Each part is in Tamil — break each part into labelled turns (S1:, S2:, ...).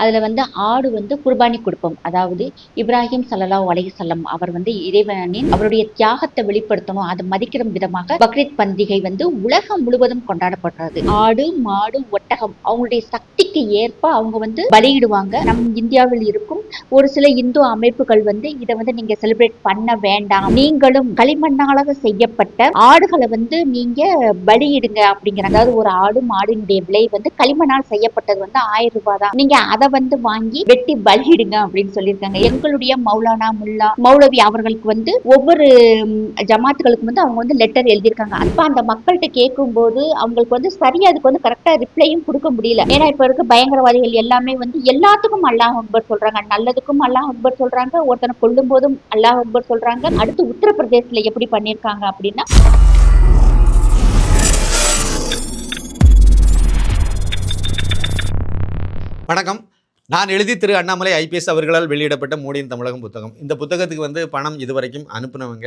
S1: அதில் வந்து ஆடு வந்து குர்பானி கொடுப்போம். அதாவது இப்ராஹிம் சல்லல்லாஹு அலைஹி அவர் வந்து இறைவனின் அவருடைய தியாகத்தை வெளிப்படுத்தணும் அதை மதிக்கிற விதமாக பக்ரீத் பண்டிகை வந்து உலகம் முழுவதும் கொண்டாடப்படுறது. ஆடு மாடு ஒட்டகம் அவங்களுடைய சக்திக்கு ஏற்ப அவங்க வந்து பலியிடுவாங்க. நம் இந்தியாவில் இருக்கும் ஒரு சில இந்து அமைப்புகள் வந்து இதை வந்து நீங்க செலிப்ரேட் பண்ண வேண்டாம். நீங்களும் களிமண்ணால செய்யப்பட்ட ஆடுகளை வந்து நீங்க பலியிடுங்க அப்படிங்கிற அதாவது ஒரு ஆடு மாடினுடைய விலை வந்து களிமண்ணால் செய்யப்பட்டது வந்து ஆயிரம் ரூபாய் தான். நீங்க அதை அதை வந்து வாங்கி வெட்டி பலியிடுங்க அப்படின்னு சொல்லியிருக்காங்க. எங்களுடைய மௌலானா முல்லா மௌலவி அவர்களுக்கு வந்து ஒவ்வொரு ஜமாத்துகளுக்கும் ஜமாத்துகளுக்கு வந்து அவங்க வந்து லெட்டர் எழுதியிருக்காங்க. அப்ப அந்த மக்கள்கிட்ட கேட்கும்போது அவங்களுக்கு வந்து சரியா அதுக்கு வந்து கரெக்டா ரிப்ளையும் கொடுக்க முடியல. ஏன்னா இப்ப இருக்க பயங்கரவாதிகள் எல்லாமே வந்து எல்லாத்துக்கும் அல்லாஹ் அக்பர் சொல்றாங்க. நல்லதுக்கும் அல்லாஹ் அக்பர் சொல்றாங்க. ஒருத்தனை கொல்லும் போதும் அல்லாஹ் அக்பர் சொல்றாங்க. அடுத்து உத்தரப்பிரதேசத்துல எப்படி பண்ணிருக்காங்க அப்படின்னா
S2: வணக்கம். நான் எழுதி திரு அண்ணாமலை ஐபிஎஸ் அவர்களால் வெளியிடப்பட்ட மோடியின் தமிழகம் புத்தகம். இந்த புத்தகத்துக்கு வந்து பணம் இதுவரைக்கும் அனுப்புனவங்க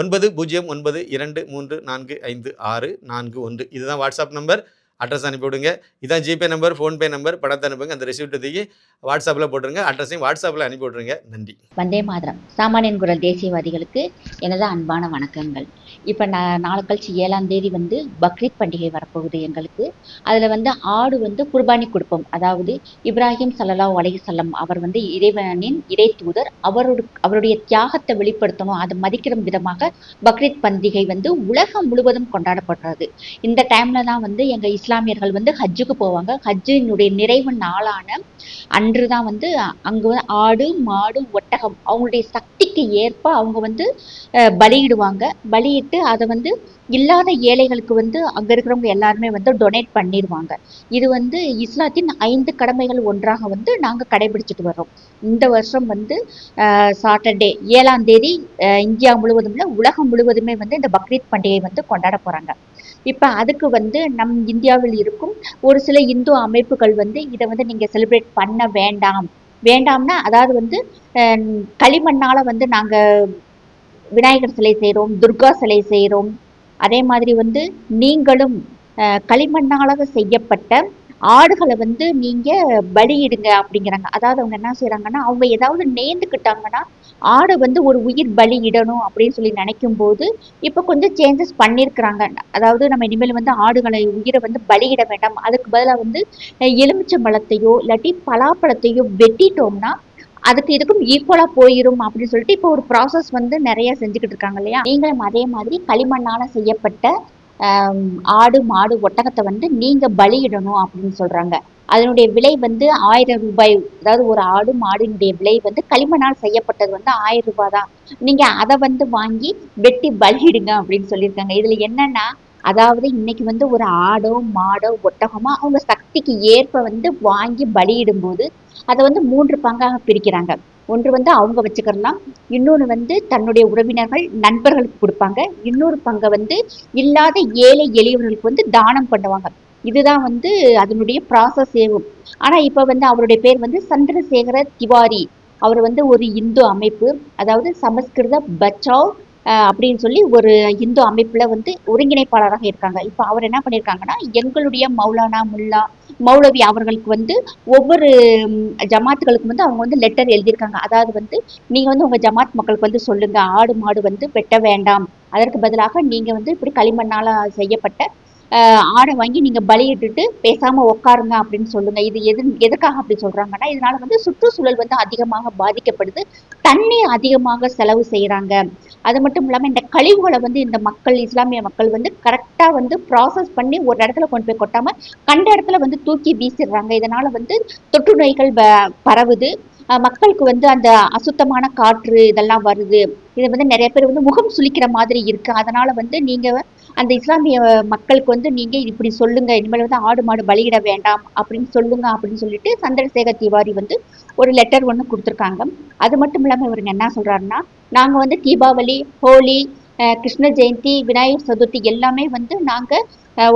S2: ஒன்பது பூஜ்ஜியம் ஒன்பது இரண்டு மூன்று நான்கு ஐந்து ஆறு நான்கு ஒன்று. இதுதான் வாட்ஸ்அப் நம்பர். அட்ரஸ் அனுப்பி விடுங்க இதான் ஜிபே நம்பர் ஃபோன்பே நம்பர் பணத்தை அனுப்புங்க. அந்த ரிசிப்ட் தூக்கி வாட்ஸ்அப்பில் போட்டுருங்க. அட்ரஸையும் வாட்ஸ்அப்பில் அனுப்பி விட்ருங்க நன்றி.
S1: வந்தே மாதிரம். சாமானியன் குரல் தேசியவாதிகளுக்கு எனது அன்பான வணக்கங்கள். இப்போ நான் நாளை கழிச்சு ஏழாம் தேதி வந்து பக்ரீத் பண்டிகை வரப்போகுது எங்களுக்கு. அதில் வந்து ஆடு வந்து குர்பானி கொடுப்போம். அதாவது இப்ராஹிம் சல்லல்லாஹு அலைஹி அவர் வந்து இறைவனின் இறை தூதர். அவரோட அவருடைய தியாகத்தை வெளிப்படுத்தணும் அதை மதிக்கிற விதமாக பக்ரீத் பண்டிகை வந்து உலகம் முழுவதும் கொண்டாடப்படுறது. இந்த டைம்ல தான் வந்து எங்க இஸ்லாமியர்கள் வந்து ஹஜ்ஜுக்கு போவாங்க. ஹஜ்ஜினுடைய நிறைவு நாளான அன்று தான் வந்து அங்கே வந்து ஆடு மாடு ஒட்டகம் அவங்களுடைய சக்திக்கு ஏற்ப அவங்க வந்து பலியிடுவாங்க. பலி பலியிட்டு அதை வந்து இல்லாத ஏழைகளுக்கு வந்து அங்கே இருக்கிறவங்க எல்லாருமே வந்து டொனேட் பண்ணிடுவாங்க. இது வந்து இஸ்லாத்தின் ஐந்து கடமைகள் ஒன்றாக வந்து நாங்கள் கடைபிடிச்சிட்டு வர்றோம். இந்த வருஷம் வந்து சாட்டர்டே ஏழாம் தேதி இந்தியா முழுவதும் உலகம் முழுவதுமே வந்து இந்த பக்ரீத் பண்டிகை வந்து கொண்டாட போகிறாங்க இப்போ அதுக்கு வந்து நம் இந்தியாவில் இருக்கும் ஒரு சில இந்து அமைப்புகள் வந்து இதை வந்து நீங்கள் செலிப்ரேட் பண்ண வேண்டாம். வேண்டாம்னா அதாவது வந்து களிமண்ணால் வந்து நாங்கள் விநாயகர் சிலை செய்கிறோம் துர்கா சிலை செய்கிறோம் அதே மாதிரி வந்து நீங்களும் களிமண்ணால் செய்யப்பட்ட ஆடுகளை வந்து நீங்கள் பலியிடுங்க அப்படிங்கிறாங்க. அதாவது அவங்க என்ன செய்றாங்கன்னா அவங்க ஏதாவது நேர்ந்துக்கிட்டாங்கன்னா ஆடை வந்து ஒரு உயிர் பலியிடணும் அப்படின்னு சொல்லி நினைக்கும் போது இப்போ கொஞ்சம் சேஞ்சஸ் பண்ணியிருக்கிறாங்க அதாவது நம்ம இனிமேல் வந்து ஆடுகளை உயிரை வந்து பலியிட வேண்டாம். அதுக்கு பதிலாக வந்து எலுமிச்சம்பழத்தையோ இல்லாட்டி பலாப்பழத்தையோ வெட்டிட்டோம்னா அதுக்கு இதுக்கும் ஈக்குவலா போயிடும் அப்படின்னு சொல்லிட்டு இப்போ ஒரு ப்ராசஸ் வந்து நிறைய செஞ்சுக்கிட்டு இருக்காங்க இல்லையா? நீங்களும் அதே மாதிரி களிமண்ணால செய்யப்பட்ட ஆடு மாடு ஒட்டகத்தை வந்து நீங்க பலியிடணும் அப்படின்னு சொல்றாங்க. அதனுடைய விலை வந்து ஆயிரம் ரூபாய் அதாவது ஒரு ஆடு மாடினுடைய விலை வந்து களிமண்ணால் செய்யப்பட்டது வந்து ஆயிரம் ரூபாய் தான். நீங்க அதை வந்து வாங்கி வெட்டி பலியிடுங்க அப்படின்னு சொல்லியிருக்காங்க. இதுல என்னன்னா அதாவது இன்னைக்கு வந்து ஒரு ஆடோ மாடோ ஒட்டகமோ அவங்க சக்திக்கு ஏற்ப வந்து வாங்கி பலியிடும்போது அதை வந்து மூன்று பங்காக பிரிக்கிறாங்க. ஒன்று வந்து அவங்க வச்சுக்கிறலாம் இன்னொன்று வந்து தன்னுடைய உறவினர்கள் நண்பர்களுக்கு கொடுப்பாங்க. இன்னொரு பங்கை வந்து இல்லாத ஏழை எளியவர்களுக்கு வந்து தானம் பண்ணுவாங்க. இதுதான் வந்து அதனுடைய ப்ராசஸ் ஏகும் ஆனால் இப்போ வந்து அவருடைய பேர் வந்து சந்திரசேகர திவாரி. அவர் வந்து ஒரு இந்து அமைப்பு. அதாவது சமஸ்கிருத பச்சாவ் அப்படின்னு சொல்லி ஒரு இந்து அமைப்பில் வந்து ஒருங்கிணைப்பாளராக இருக்காங்க. இப்போ அவர் என்ன பண்ணியிருக்காங்கன்னா எங்களுடைய மௌலானா முல்லா மௌலவி அவர்களுக்கு வந்து ஒவ்வொரு ஜமாத்துகளுக்கும் ஜமாத்துகளுக்கு வந்து அவங்க வந்து லெட்டர் எழுதியிருக்காங்க. அதாவது வந்து நீங்கள் வந்து உங்கள் ஜமாத் மக்களுக்கு வந்து சொல்லுங்கள் ஆடு மாடு வந்து வெட்ட வேண்டாம். அதற்கு பதிலாக நீங்கள் வந்து இப்படி களிமண்ணால் செய்யப்பட்ட ஆடை வாங்கி நீங்க பலியிட்டுட்டு பேசாம உட்காருங்க அப்படின்னு சொல்லுங்க. இது எது எதுக்காக அப்படி சொல்றாங்கன்னா இதனால வந்து சுற்றுச்சூழல் வந்து அதிகமாக பாதிக்கப்படுது. தண்ணீர் அதிகமாக செலவு செய்யறாங்க அது மட்டும் இல்லாம இந்த கழிவுகளை வந்து இந்த மக்கள் இஸ்லாமிய மக்கள் வந்து கரெக்டா வந்து ப்ராசஸ் பண்ணி ஒரு இடத்துல கொண்டு போய் கொட்டாம கண்ட இடத்துல வந்து தூக்கி வீசிடுறாங்க. இதனால வந்து தொற்று நோய்கள் ப- பரவுது. மக்களுக்கு வந்து அந்த அசுத்தமான காற்று இதெல்லாம் வருது. இது வந்து நிறைய பேர் வந்து முகம் சுளிக்கிற மாதிரி இருக்கு. அதனால வந்து நீங்க அந்த இஸ்லாமிய மக்களுக்கு வந்து நீங்க இப்படி சொல்லுங்க இனிமேல் வந்து ஆடு மாடு பலியிட வேண்டாம் அப்படின்னு சொல்லுங்க அப்படின்னு சொல்லிட்டு சந்திரசேகர் திவாரி வந்து ஒரு லெட்டர் ஒன்று கொடுத்துருக்காங்க. அது மட்டும் இல்லாமல் இவருங்க என்ன சொல்றாருன்னா நாங்க வந்து தீபாவளி ஹோலி கிருஷ்ண ஜெயந்தி விநாயகர் சதுர்த்தி எல்லாமே வந்து நாங்க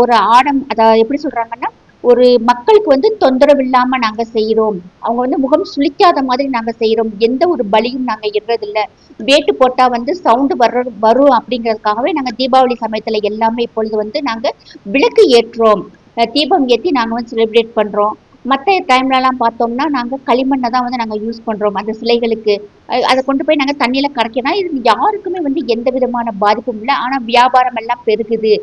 S1: ஒரு ஆடம் அதை எப்படி சொல்றாங்கன்னா ஒரு மக்களுக்கு வந்து தொந்தரவு இல்லாம நாங்க செய்யறோம் அவங்க வந்து முகம் சுளிக்காத மாதிரி நாங்க செய்யறோம் எந்த ஒரு பலியும் நாங்க இடுறதில்ல. வேட்டு போட்டா வந்து சவுண்டு வர்ற வரும் அப்படிங்கிறதுக்காகவே நாங்க தீபாவளி சமயத்துல எல்லாமே இப்பொழுது வந்து நாங்க விளக்கு ஏற்றுறோம். தீபம் ஏற்றி நாங்க வந்து செலிப்ரேட் பண்றோம். மற்ற டைம்லலாம் பார்த்தோம்னா நாங்க களிமண்ணை தான் வந்து நாங்க யூஸ் பண்றோம். அந்த சிலைகளுக்கு. அதை கொண்டு போய் நாங்க தண்ணியில கரைக்கணும். இது யாருக்குமே வந்து எந்த விதமான பாதிப்பும் இல்லை. ஆனா வியாபாரம் எல்லாம் பெருகுது.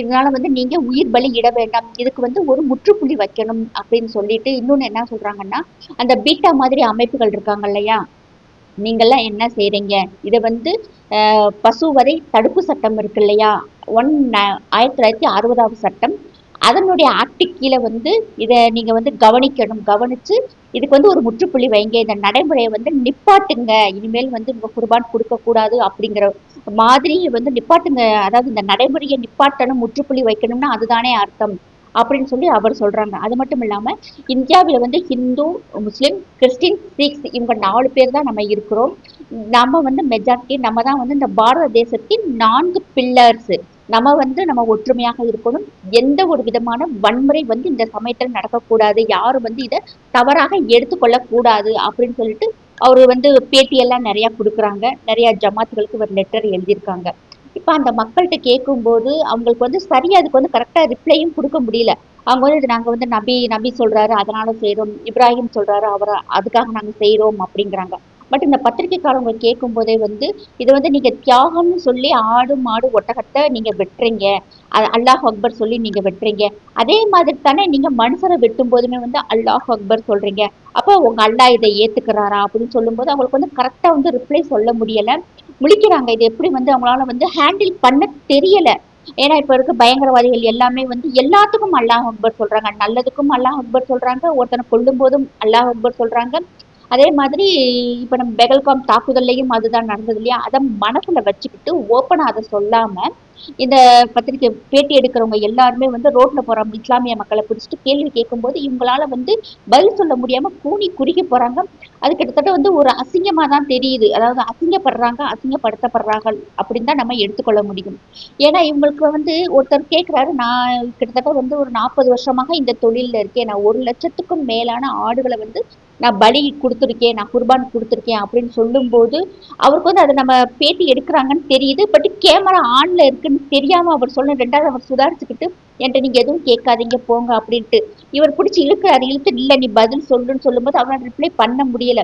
S1: இதனால வந்து நீங்க உயிர் பலி இட வேண்டாம். இதுக்கு வந்து ஒரு முற்றுப்புள்ளி வைக்கணும் அப்படின்னு சொல்லிட்டு இன்னொன்னு என்ன சொல்றாங்கன்னா அந்த பீட்டா மாதிரி அமைப்புகள் இருக்காங்க இல்லையா? நீங்கெல்லாம் என்ன செய்யறீங்க இதை வந்து பசு வரை தடுப்பு சட்டம் இருக்கு இல்லையா? ஒன் ஆயிரத்தி தொள்ளாயிரத்தி அறுபதாவது சட்டம். அதனுடைய ஆக்டு கீழே வந்து இதை நீங்க வந்து கவனிக்கணும். கவனிச்சு இதுக்கு வந்து ஒரு முற்றுப்புள்ளி வைங்க. இந்த நடைமுறையை வந்து நிப்பாட்டுங்க. இனிமேல் வந்து உங்க குர்பான் கொடுக்க கூடாது அப்படிங்கிற மாதிரி வந்து நிப்பாட்டுங்க. அதாவது இந்த நடைமுறையை நிப்பாட்டணும் முற்றுப்புள்ளி வைக்கணும்னா அதுதானே அர்த்தம் அப்படின்னு சொல்லி அவர் சொல்றாங்க. அது மட்டும் இல்லாம இந்தியாவில் வந்து ஹிந்து முஸ்லிம் கிறிஸ்டின் சிக்ஸ் இவங்க நாலு பேர் தான் நம்ம இருக்கிறோம். நம்ம வந்து மெஜாரிட்டி நம்ம தான் வந்து இந்த பாரத தேசத்தின் நான்கு பில்லர்ஸ் நம்ம வந்து நம்ம ஒற்றுமையாக இருக்கணும். எந்த ஒரு விதமான வன்முறை வந்து இந்த சமயத்தில் நடக்கக்கூடாது. யாரும் வந்து இதை தவறாக எடுத்துக்கொள்ள கூடாது அப்படின்னு சொல்லிட்டு அவர் வந்து பேட்டியெல்லாம் நிறையா கொடுக்குறாங்க. நிறைய ஜமாத்துகளுக்கு ஒரு லெட்டர் எழுதியிருக்காங்க. இப்போ அந்த மக்கள்கிட்ட கேட்கும்போது அவங்களுக்கு வந்து சரியா அதுக்கு வந்து கரெக்டாக ரிப்ளையும் கொடுக்க முடியல. அவங்க வந்து இது நாங்கள் வந்து நபி நபி சொல்றாரு அதனால் செய்கிறோம் இப்ராஹிம் சொல்றாரு அவரை அதுக்காக நாங்கள் செய்கிறோம் அப்படிங்கிறாங்க. பட் இந்த பத்திரிகைக்காரவங்க கேட்கும் போதே வந்து இது வந்து நீங்க தியாகம்னு சொல்லி ஆடு மாடு ஒட்டகத்தை நீங்க வெட்டுறீங்க. அல்லாஹ் அக்பர் சொல்லி நீங்க வெட்டுறீங்க. அதே மாதிரி தானே நீங்க மனுஷரை வெட்டும் போதுமே வந்து அல்லாஹ் அக்பர் சொல்றீங்க. அப்போ உங்க அல்லாஹ் இதை ஏத்துக்கிறாரா அப்படின்னு சொல்லும்போது அவங்களுக்கு வந்து கரெக்டா வந்து ரிப்ளை சொல்ல முடியல. முழிக்கிறாங்க. இது எப்படி வந்து அவங்களால வந்து ஹேண்டில் பண்ண தெரியல. ஏன்னா இப்ப இருக்க பயங்கரவாதிகள் எல்லாமே வந்து எல்லாத்துக்கும் அல்லாஹ் அக்பர் சொல்றாங்க. நல்லதுக்கும் அல்லாஹ் அக்பர் சொல்றாங்க. ஒருத்தனை கொல்லும் போதும் அல்லாஹ் அக்பர் சொல்றாங்க. அதே மாதிரி இப்போ நம்ம பெகல்காம் தாக்குதல்லையும் அதுதான் நடந்தது இல்லையா? அதை மனசில் வச்சுக்கிட்டு ஓப்பனாக அதை சொல்லாமல் இந்த பத்திரிக்கை பேட்டி எடுக்கிறவங்க எல்லாருமே வந்து ரோட்டில் போற இஸ்லாமிய மக்களை பிடிச்சிட்டு கேள்வி கேட்கும்போது இவங்களால வந்து பதில் சொல்ல முடியாமல் கூனி குறுகி போகிறாங்க அது கிட்டத்தட்ட வந்து ஒரு அசிங்கமாக தான் தெரியுது. அதாவது அசிங்கப்படுறாங்க அசிங்கப்படுத்தப்படுறாங்க அப்படின்னு தான் நம்ம எடுத்துக்கொள்ள முடியும். ஏன்னா இவங்களுக்கு வந்து ஒருத்தர் கேட்குறாரு நான் கிட்டத்தட்ட வந்து ஒரு நாற்பது வருஷமாக இந்த தொழிலில் இருக்கேன். நான் ஒரு லட்சத்துக்கும் மேலான ஆடுகளை வந்து நான் பலி கொடுத்துருக்கேன் நான் குர்பான் கொடுத்துருக்கேன் அப்படின்னு சொல்லும்போது அவருக்கு வந்து அதை நம்ம பேட்டி எடுக்கிறாங்கன்னு தெரியுது. பட் கேமரா ஆன்ல இருக்குன்னு தெரியாம அவர் சொல்ல ரெண்டாவது அவர் சுதாரிச்சுக்கிட்டு என்கிட்ட நீங்க எதுவும் கேட்காதீங்க போங்க அப்படின்ட்டு. இவர் பிடிச்சி இழுக்கிறாரு இழுத்து இல்லை நீ பதில் சொல்லுன்னு சொல்லும்போது அவரால் ரிப்ளை பண்ண முடியல.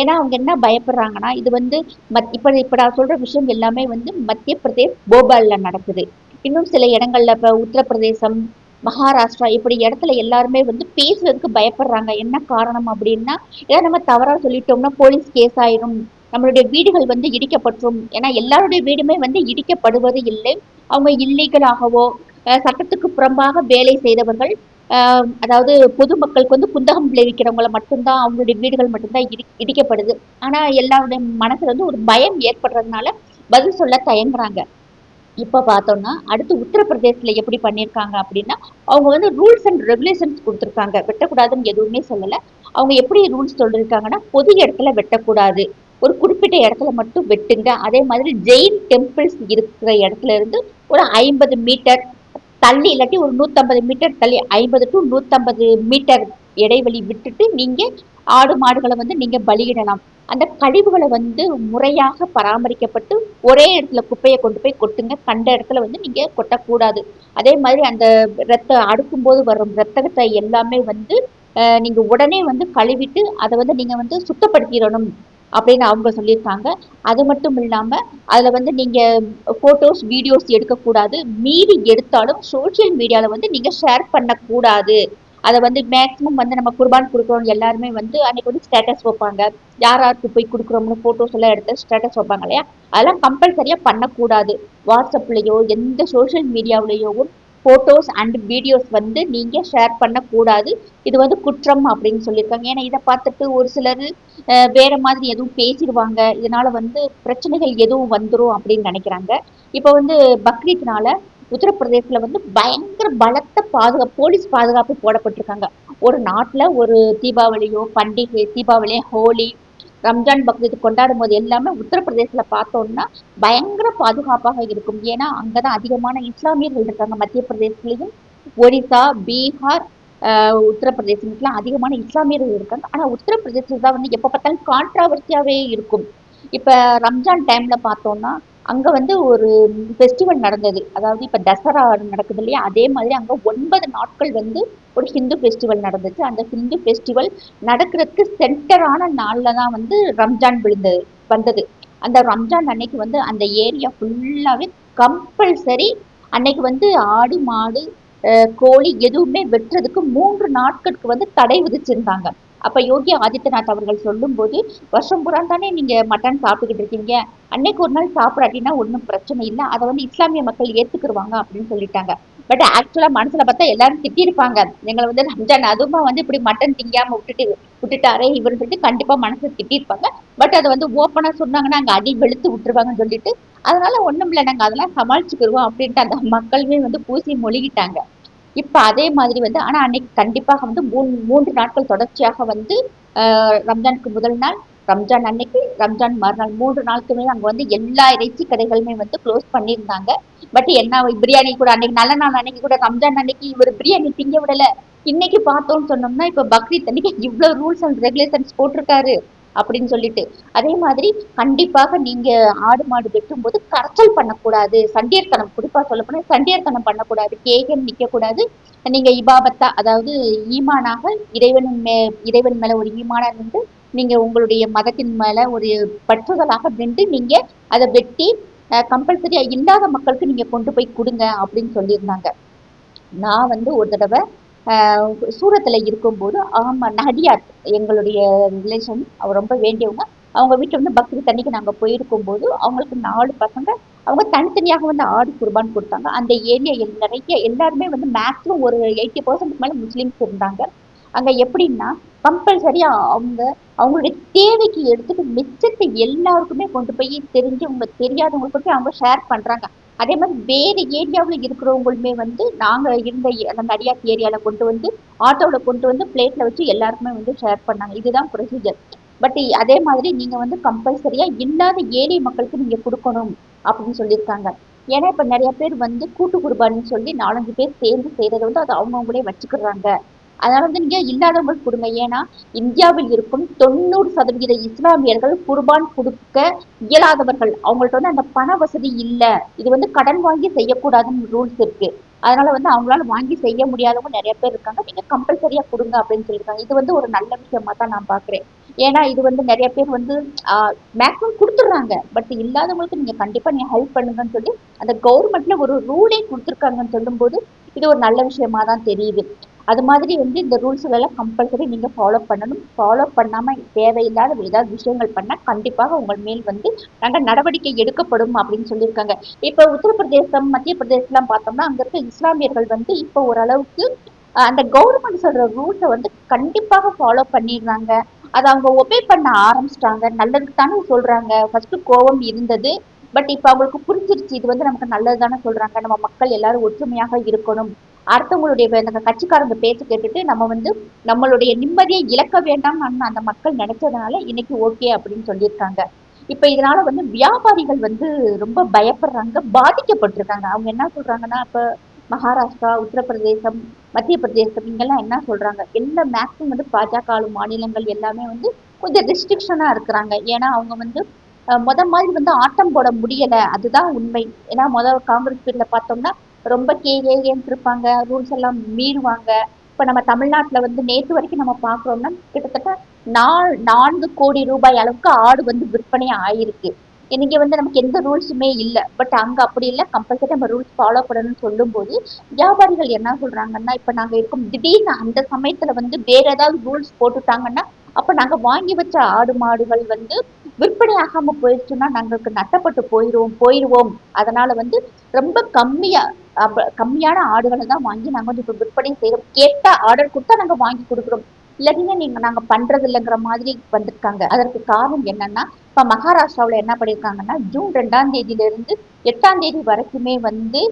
S1: ஏன்னா அவங்க என்ன பயப்படுறாங்கன்னா இது வந்து மத் இப்போ இப்போ நான் சொல்ற விஷயம் எல்லாமே வந்து மத்திய பிரதேஷ் போபாலில் நடக்குது. இன்னும் சில இடங்கள்ல இப்போ உத்தரப்பிரதேசம் மகாராஷ்டிரா இப்படி இடத்துல எல்லாருமே வந்து பேசுறதுக்கு பயப்படுறாங்க. என்ன காரணம் அப்படின்னா ஏதாவது நம்ம தவறாக சொல்லிட்டோம்னா போலீஸ் கேஸ் ஆயிரும். நம்மளுடைய வீடுகள் வந்து இடிக்கப்பட்டுரும். ஏன்னா எல்லாருடைய வீடுமே வந்து இடிக்கப்படுவது இல்லை. அவங்க இல்லீகலாகவோ சட்டத்துக்கு புறம்பாக வேலை செய்தவர்கள் அதாவது பொதுமக்களுக்கு வந்து புத்தகம் விளைவிக்கிறவங்கள மட்டும்தான் அவங்களுடைய வீடுகள் மட்டும்தான் இடி இடிக்கப்படுது. ஆனால் எல்லாருடைய மனசில் வந்து ஒரு பயம் ஏற்படுறதுனால பதில் சொல்ல தயங்குறாங்க. இப்போ பார்த்தோம்னா அடுத்து உத்தரப்பிரதேசத்தில் எப்படி பண்ணியிருக்காங்க அப்படின்னா அவங்க வந்து ரூல்ஸ் அண்ட் ரெகுலேஷன்ஸ் கொடுத்துருக்காங்க. வெட்டக்கூடாதுன்னு எதுவுமே சொல்லலை. அவங்க எப்படி ரூல்ஸ் சொல்லியிருக்காங்கன்னா பொது இடத்துல வெட்டக்கூடாது. ஒரு குறிப்பிட்ட இடத்துல மட்டும் வெட்டுங்க. அதே மாதிரி ஜெயின் டெம்பிள்ஸ் இருக்கிற இடத்துல இருந்து ஒரு ஐம்பது மீட்டர் தள்ளி இல்லாட்டி ஒரு நூற்றம்பது மீட்டர் தள்ளி ஐம்பது டு நூற்றம்பது மீட்டர் இடைவெளி விட்டுட்டு நீங்க ஆடு மாடுகளை வந்து நீங்க பலியிடலாம். அந்த கழிவுகளை வந்து முறையாக பராமரிக்கப்பட்டு ஒரே இடத்துல குப்பையை கொண்டு போய் கொட்டுங்க. கண்ட இடத்துல வந்து நீங்க கொட்டக்கூடாது. அதே மாதிரி அந்த ரத்த அடுக்கும்போது வரும் ரத்தத்தை எல்லாமே வந்து நீங்கள் நீங்க உடனே வந்து கழுவிட்டு அதை வந்து நீங்க வந்து சுத்தப்படுத்திடணும் அப்படின்னு அவங்க சொல்லியிருக்காங்க. அது மட்டும் இல்லாம அதுல வந்து நீங்க போட்டோஸ் வீடியோஸ் எடுக்கக்கூடாது. மீறி எடுத்தாலும் சோஷியல் மீடியால வந்து நீங்க ஷேர் பண்ணக்கூடாது. அதை வந்து மேக்ஸிமம் வந்து நம்ம குர்பான் கொடுக்குறோம் எல்லாருமே வந்து அன்னைக்கு வந்து ஸ்டேட்டஸ் வைப்பாங்க. யார் யாருக்கு போய் கொடுக்குறோம்னு ஃபோட்டோஸ் எல்லாம் எடுத்து ஸ்டேட்டஸ் வைப்பாங்க இல்லையா? அதெல்லாம் கம்பல்சரியாக பண்ணக்கூடாது. வாட்ஸ்அப்லேயோ எந்த சோஷியல் மீடியாவிலேயோ ஃபோட்டோஸ் அண்ட் வீடியோஸ் வந்து நீங்கள் ஷேர் பண்ணக்கூடாது. இது வந்து குற்றம் அப்படின்னு சொல்லியிருக்காங்க. ஏன்னா இதை பார்த்துட்டு ஒரு சிலர் வேறு மாதிரி எதுவும் பேசிடுவாங்க. இதனால் வந்து பிரச்சனைகள் எதுவும் வந்துடும் அப்படின்னு நினைக்கிறாங்க. இப்போ வந்து பக்ரீத்னால உத்தரப்பிரதேசத்துல வந்து பயங்கர பலத்த பாதுகாப்பு போலீஸ் பாதுகாப்பு போடப்பட்டிருக்காங்க. ஒரு நாட்டில் ஒரு தீபாவளியோ பண்டிகை தீபாவளி ஹோலி ரம்ஜான் பக்ரீத் கொண்டாடும் போது எல்லாமே உத்தரப்பிரதேசத்தில் பார்த்தோம்னா பயங்கர பாதுகாப்பாக இருக்கும். ஏன்னா அங்கே தான் அதிகமான இஸ்லாமியர்கள் இருக்காங்க. மத்திய பிரதேசத்துலேயும் ஒரிசா பீகார் உத்தரப்பிரதேசத்துலாம் அதிகமான இஸ்லாமியர்கள் இருக்காங்க. ஆனால் உத்தரப்பிரதேசத்தில் தான் வந்து எப்போ பார்த்தாலும் கான்ட்ராவர்சியாகவே இருக்கும். இப்போ ரம்ஜான் டைமில் பார்த்தோம்னா அங்கே வந்து ஒரு ஃபெஸ்டிவல் நடந்தது. அதாவது இப்போ தசரா நடக்குது இல்லையா? அதே மாதிரி அங்கே ஒன்பது நாட்கள் வந்து ஒரு ஹிந்து ஃபெஸ்டிவல் நடந்துச்சு. அந்த ஹிந்து ஃபெஸ்டிவல் நடக்கிறதுக்கு சென்டரான நாளில் தான் வந்து ரம்ஜான் விழுந்தது வந்தது. அந்த ரம்ஜான் அன்னைக்கு வந்து அந்த ஏரியா ஃபுல்லாகவே கம்பல்சரி அன்னைக்கு வந்து ஆடு மாடு கோழி எதுவுமே வெட்டுறதுக்கு மூன்று நாட்களுக்கு வந்து தடை விதிச்சிருந்தாங்க. அப்போ யோகி ஆதித்யநாத் அவர்கள் சொல்லும்போது வருஷம் பூரா தானே நீங்கள் மட்டன் சாப்பிட்டுக்கிட்டு இருக்கீங்க? அன்னைக்கு ஒரு நாள் சாப்பிடாட்டினா ஒன்றும் பிரச்சனை இல்லை. அதை வந்து இஸ்லாமிய மக்கள் ஏற்றுக்குருவாங்க அப்படின்னு சொல்லிட்டாங்க. பட் ஆக்சுவலாக மனசில் பார்த்தா எல்லாரும் திட்டிருப்பாங்க. எங்களை வந்து ரம்ஜான் அதுமா வந்து இப்படி மட்டன் திங்காமல் விட்டுட்டு விட்டுட்டாரே இவர்னு சொல்லிட்டு கண்டிப்பாக மனசில் திட்டிருப்பாங்க. பட் அதை வந்து ஓப்பனாக சொன்னாங்கன்னா அங்கே அடி வெளுத்து விட்டுருவாங்கன்னு சொல்லிட்டு அதனால ஒன்றும் இல்லை நாங்கள் அதெல்லாம் சமாளிச்சுக்கிடுவோம் அப்படின்ட்டு அந்த மக்களுமே வந்து பூசி மொழிகிட்டாங்க. இப்ப அதே மாதிரி வந்து ஆனா அன்னைக்கு கண்டிப்பாக வந்து மூணு மூன்று நாட்கள் தொடர்ச்சியாக வந்து ரம்ஜானுக்கு முதல் நாள் ரம்ஜான் அன்னைக்கு ரம்ஜான் மறுநாள் மூன்று நாளுக்குமே அங்க வந்து எல்லா இறைச்சி கடைகளுமே வந்து க்ளோஸ் பண்ணியிருந்தாங்க. பட் என்ன பிரியாணி கூட அன்னைக்கு நல்ல நாள் அன்னைக்கு கூட ரம்ஜான் அன்னைக்கு இவர் பிரியாணி திங்க விடல. இன்னைக்கு பார்த்தோம்னு சொன்னோம்னா இப்ப பக்ரீத் அன்னைக்கு இவ்வளவு ரூல்ஸ் அண்ட் ரெகுலேஷன்ஸ் போட்டிருக்காரு. அப்படின்னு சொல்லிட்டு. அதே மாதிரி கண்டிப்பாக நீங்க ஆடு மாடு வெட்டும்போது கரைச்சல் பண்ணக்கூடாது. சண்டியர்த்தனம் குறிப்பா சொல்ல போனா சண்டியர்த்தனம் பண்ணக்கூடாது. கேகன் நிக்க கூடாது நீங்க இபாபத்தா அதாவது ஈமானாக இறைவனின் மே இறைவன் மேல ஒரு ஈமானா நின்று நீங்க உங்களுடைய மதத்தின் மேல ஒரு பற்றுதலாக நின்று நீங்க அதை வெட்டி கம்பல்சரியா இல்லாத மக்களுக்கு நீங்க கொண்டு போய் கொடுங்க அப்படின்னு சொல்லியிருந்தாங்க. நான் வந்து ஒரு தடவை சூரத்துல இருக்கும்போது ஆமாம் நடியார் எங்களுடைய ரிலேஷன் அவர் ரொம்ப வேண்டியவங்க. அவங்க வீட்டில் வந்து பக்ரீத் அன்னைக்கு நாங்கள் போயிருக்கும் போது அவங்களுக்கு நாலு பசங்க அவங்க தனித்தனியாக வந்து ஆடு குர்பான் கொடுத்தாங்க. அந்த ஏரியா நிறைய எல்லாருமே வந்து மேக்ஸிமம் ஒரு எயிட்டி பர்சன்ட் மேலே முஸ்லீம்ஸ் இருந்தாங்க. அங்க எப்படின்னா கம்பல்சரியா அவங்க அவங்களுடைய தேவைக்கு எடுத்துட்டு மிச்சத்தை எல்லாருக்குமே கொண்டு போய் தெரிஞ்சு அவங்க தெரியாதவங்களுக்கு போய் அவங்க ஷேர் பண்றாங்க. அதே மாதிரி வேறு ஏரியாவில் இருக்கிறவங்களுமே வந்து நாங்கள் இருந்த அந்த நடியாத் ஏரியாவில் கொண்டு வந்து ஆட்டோவில் கொண்டு வந்து பிளேட்டில் வச்சு எல்லாருக்குமே வந்து ஷேர் பண்ணாங்க. இதுதான் ப்ரொசீஜர் பட் அதே மாதிரி நீங்கள் வந்து கம்பல்சரியாக இல்லாத ஏழை மக்களுக்கு நீங்கள் கொடுக்கணும் அப்படின்னு சொல்லியிருக்காங்க. ஏன்னா இப்போ நிறைய பேர் வந்து கூட்டு குருபான்னு சொல்லி நாலஞ்சு பேர் சேர்ந்து செய்கிறத வந்து அது அவங்கவுங்களே வச்சுக்கிறாங்க. அதனால வந்து நீங்க இல்லாதவங்களுக்கு கொடுங்க ஏன்னா இந்தியாவில் இருக்கும் தொண்ணூறு சதவிகித இஸ்லாமியர்கள் குர்பான் கொடுக்க இயலாதவர்கள். அவங்கள்ட்ட வந்து அந்த பண வசதி இல்ல. இது வந்து கடன் வாங்கி செய்யக்கூடாதுன்னு ரூல்ஸ் இருக்கு. அதனால வந்து அவங்களால வாங்கி செய்ய முடியாதவங்க நிறைய பேர் இருக்காங்க. நீங்க கம்பல்சரியா கொடுங்க அப்படின்னு சொல்லியிருக்காங்க. இது வந்து ஒரு நல்ல விஷயமா தான் நான் பாக்குறேன் ஏன்னா இது வந்து நிறைய பேர் வந்து மேக்ஸிமம் கொடுத்துட்றாங்க. பட் இல்லாதவங்களுக்கு நீங்க கண்டிப்பா நீங்க ஹெல்ப் பண்ணுங்கன்னு சொல்லி அந்த கவர்மெண்ட்ல ஒரு ரூலே கொடுத்துருக்காங்கன்னு சொல்லும்போது இது ஒரு நல்ல விஷயமா தான் தெரியுது. அது மாதிரி வந்து இந்த ரூல்ஸ் எல்லாம் கம்பல்சரி நீங்க ஃபாலோ பண்ணணும். ஃபாலோ பண்ணாம தேவையில்லாத ஏதாவது விஷயங்கள் பண்ணால் கண்டிப்பாக உங்கள் மேல் வந்து நாங்கள் நடவடிக்கை எடுக்கப்படும் அப்படின்னு சொல்லியிருக்காங்க. இப்போ உத்தரப்பிரதேசம் மத்திய பிரதேசம்லாம் பார்த்தோம்னா அங்கே இருக்க இஸ்லாமியர்கள் வந்து இப்போ ஓரளவுக்கு அந்த கவர்மெண்ட் சொல்ற ரூல்ஸை வந்து கண்டிப்பாக ஃபாலோ பண்ணிடுறாங்க. அதை அவங்க ஒபே பண்ண ஆரம்பிச்சிட்டாங்க. நல்லதுக்கு தானே சொல்றாங்க. ஃபர்ஸ்ட் கோபம் இருந்தது. பட் இப்ப அவங்களுக்கு புரிஞ்சிருச்சு இது வந்து நமக்கு நல்லது தானே சொல்றாங்க. நம்ம மக்கள் எல்லாரும் ஒற்றுமையாக இருக்கணும். அடுத்தவங்களுடைய அந்த கட்சிக்காரங்க பேச்சு கேட்டுட்டு நம்ம வந்து நம்மளுடைய நிம்மதியை இழக்க வேண்டாம் அந்த மக்கள் நினைச்சதுனால இன்னைக்கு ஓகே அப்படின்னு சொல்லியிருக்காங்க. இப்ப இதனால வந்து வியாபாரிகள் வந்து ரொம்ப பயப்படுறாங்க பாதிக்கப்பட்டிருக்காங்க. அவங்க என்ன சொல்றாங்கன்னா இப்ப மகாராஷ்டிரா உத்தரப்பிரதேசம் மத்திய பிரதேசம் இங்கெல்லாம் என்ன சொல்றாங்க? எல்லா மேக்ஸிமம் வந்து பாஜக மாநிலங்கள் எல்லாமே வந்து கொஞ்சம் ரெஸ்ட்ரிக்ஷனா இருக்கிறாங்க. ஏன்னா அவங்க வந்து முத மாதிரி வந்து ஆட்டம் போட முடியல. அதுதான் உண்மை. ஏன்னா முத காங்கிரஸ் பீரியட்ல பார்த்தோம்னா ரொம்ப கேஏன்னு இருப்பாங்க. ரூல்ஸ் எல்லாம் மீறுவாங்க. இப்ப நம்ம தமிழ்நாட்டுல வந்து நேற்று வரைக்கும் நம்ம பாக்குறோம்னா கிட்டத்தட்ட நால் நான்கு கோடி ரூபாய் அளவுக்கு ஆடு வந்து விற்பனை ஆயிருக்கு. இன்னைக்கு வந்து நமக்கு எந்த ரூல்ஸுமே இல்லை. பட் அங்க அப்படி இல்லை. கம்பல்சரி நம்ம ரூல்ஸ் ஃபாலோ பண்ணணும்னு சொல்லும்போது வியாபாரிகள் என்ன சொல்றாங்கன்னா இப்ப நாங்க இருக்கும் திடீர்னு அந்த சமயத்துல வந்து வேற ஏதாவது ரூல்ஸ் போட்டுட்டாங்கன்னா அப்ப நாங்க வாங்கி வச்ச ஆடு மாடுகள் வந்து விற்பனை ஆகாம போயிடுச்சுன்னா நாங்களுக்கு நட்டப்பட்டு போயிடுவோம் போயிடுவோம். அதனால வந்து ரொம்ப கம்மியா கம்மியான ஆடுகளை தான் வாங்கி நாங்க வந்து இப்ப விற்பனை செய்யறோம் கேட்டால் ஆர்டர் கொடுத்தா நாங்க வாங்கி கொடுக்குறோம். இல்லாட்டினா நீங்க நாங்க பண்றது இல்லைங்கிற மாதிரி வந்திருக்காங்க. அதற்கு காரணம் என்னன்னா இப்ப மகாராஷ்டிராவில் என்ன பண்ணியிருக்காங்கன்னா ஜூன் ரெண்டாம் தேதியில இருந்து எட்டாம் தேதி வரைக்குமே வந்து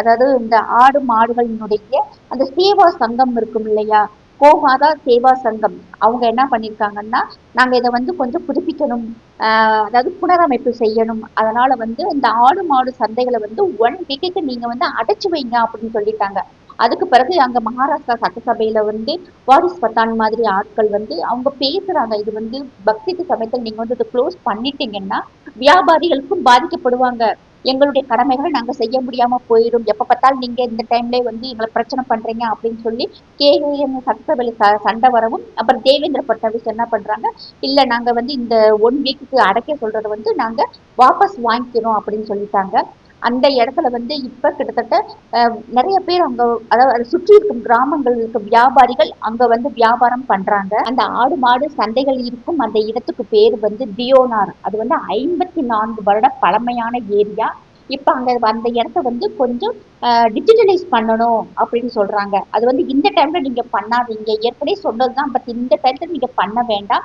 S1: அதாவது இந்த ஆடு மாடுகளினுடைய அந்த சேவா சங்கம் இருக்கும் இல்லையா? கோமாதா சேவா சங்கம். அவங்க என்ன பண்ணிருக்காங்கன்னா நாங்க இதை வந்து கொஞ்சம் புதுப்பிக்கணும் ஆஹ் அதாவது புனரமைப்பு செய்யணும். அதனால வந்து இந்த ஆடு மாடு சந்தைகளை வந்து ஒன் வீக்குக்கு நீங்க வந்து அடைச்சு வைங்க அப்படின்னு சொல்லிட்டாங்க. அதுக்கு பிறகு அங்க மகாராஷ்டிரா சட்டசபையில வந்து வாரிஸ் பத்தான் மாதிரி ஆட்கள் வந்து அவங்க பேசுறாங்க. இது வந்து பக்திக்கு சமயத்தில் நீங்க வந்து இதை க்ளோஸ் பண்ணிட்டீங்கன்னா வியாபாரிகளுக்கும் பாதிக்கப்படுவாங்க. எங்களுடைய கடமைகளை நாங்க செய்ய முடியாம போயிடும். எப்ப பார்த்தாலும் நீங்க இந்த டைம்ல வந்து எங்களை பிரச்சனை பண்றீங்க அப்படின்னு சொல்லி கேஎம் சட்டசபையில ச- சண்டை வரவும் அப்புறம் தேவேந்திர பட்னாவிஸ் என்ன பண்றாங்க இல்ல நாங்க வந்து இந்த ஒன் வீக்குக்கு அடைக்க சொல்கிறத வந்து நாங்க வாபஸ் வாங்கிக்கிறோம் அப்படின்னு சொல்லிட்டாங்க. அந்த இடத்துல வந்து இப்ப கிட்டத்தட்ட நிறைய பேர் அங்க அதாவது அதை சுற்றி இருக்கும் கிராமங்கள் இருக்கும் வியாபாரிகள் அங்க வந்து வியாபாரம் பண்றாங்க. அந்த ஆடு மாடு சந்தைகள் இருக்கும். அந்த இடத்துக்கு பேர் வந்து தியோனார் அது வந்து ஐம்பத்தி நான்கு வருட பழமையான ஏரியா. இப்ப அங்க அந்த இடத்த வந்து கொஞ்சம் டிஜிட்டலைஸ் பண்ணணும் அப்படின்னு சொல்றாங்க. அது வந்து இந்த டைம்ல நீங்க பண்ணாதீங்க. ஏற்கனவே சொன்னதுதான். பட் இந்த டைம்ல நீங்க பண்ண வேண்டாம்.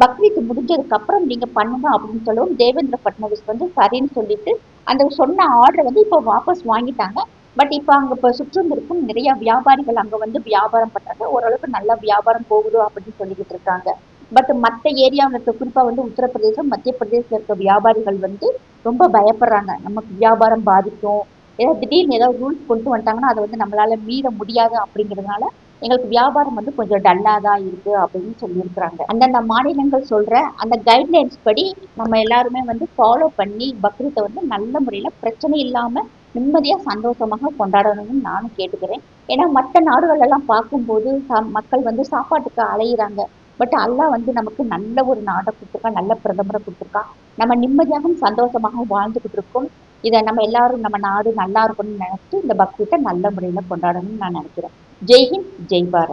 S1: பக்ரீத் முடிஞ்சதுக்கு அப்புறம் நீங்க பண்ணுங்க அப்படின்னு சொல்லவும் தேவேந்திர பட்னவிஸ் வந்து சரின்னு சொல்லிட்டு அந்த சொன்ன ஆர்டரை வந்து இப்போ வாபஸ் வாங்கிட்டாங்க. பட் இப்போ அங்கே இப்போ சுற்றும் இருக்கும் நிறைய வியாபாரிகள் அங்கே வந்து வியாபாரம் பண்ணுறாங்க ஓரளவுக்கு நல்ல வியாபாரம் போகுது அப்படின்னு சொல்லிக்கிட்டு இருக்காங்க. பட் மற்ற ஏரியாவில் இருக்க குறிப்பாக வந்து உத்தரப்பிரதேசம் மத்திய பிரதேசத்தில் இருக்க வியாபாரிகள் வந்து ரொம்ப பயப்படுறாங்க. நமக்கு வியாபாரம் பாதிக்கும். ஏதாவது திடீர்னு ஏதாவது ரூல்ஸ் கொண்டு வந்துட்டாங்கன்னா அதை வந்து நம்மளால மீற முடியாது அப்படிங்கிறதுனால எங்களுக்கு வியாபாரம் வந்து கொஞ்சம் டல்லா தான் இருக்கு அப்படின்னு சொல்லியிருக்கிறாங்க. அந்தந்த மாநிலங்கள் சொல்ற அந்த கைட்லைன்ஸ் படி நம்ம எல்லாருமே வந்து ஃபாலோ பண்ணி பக்ரீத்தை வந்து நல்ல முறையில பிரச்சனை இல்லாம நிம்மதியா சந்தோஷமாக கொண்டாடணும்னு நானும் கேட்டுக்கிறேன். ஏன்னா மற்ற நாடுகள் எல்லாம் பார்க்கும்போது சா- மக்கள் வந்து சாப்பாட்டுக்கு அலையிறாங்க. பட் அல்லாஹ் வந்து நமக்கு நல்ல ஒரு நாடை கொடுத்துருக்கா நல்ல பிரதமரை கொடுத்துருக்கா. நம்ம நிம்மதியாகவும் சந்தோஷமாகவும் வாழ்ந்துகிட்டு இருக்கோம். இதை நம்ம எல்லாரும் நம்ம நாடு நல்லா இருக்கணும்னு நினைச்சு இந்த பக்ரீத்தை நல்ல முறையில கொண்டாடணும்னு நான் நினைக்கிறேன். ஜெய் ஹிந்த் ஜெய் பாரத்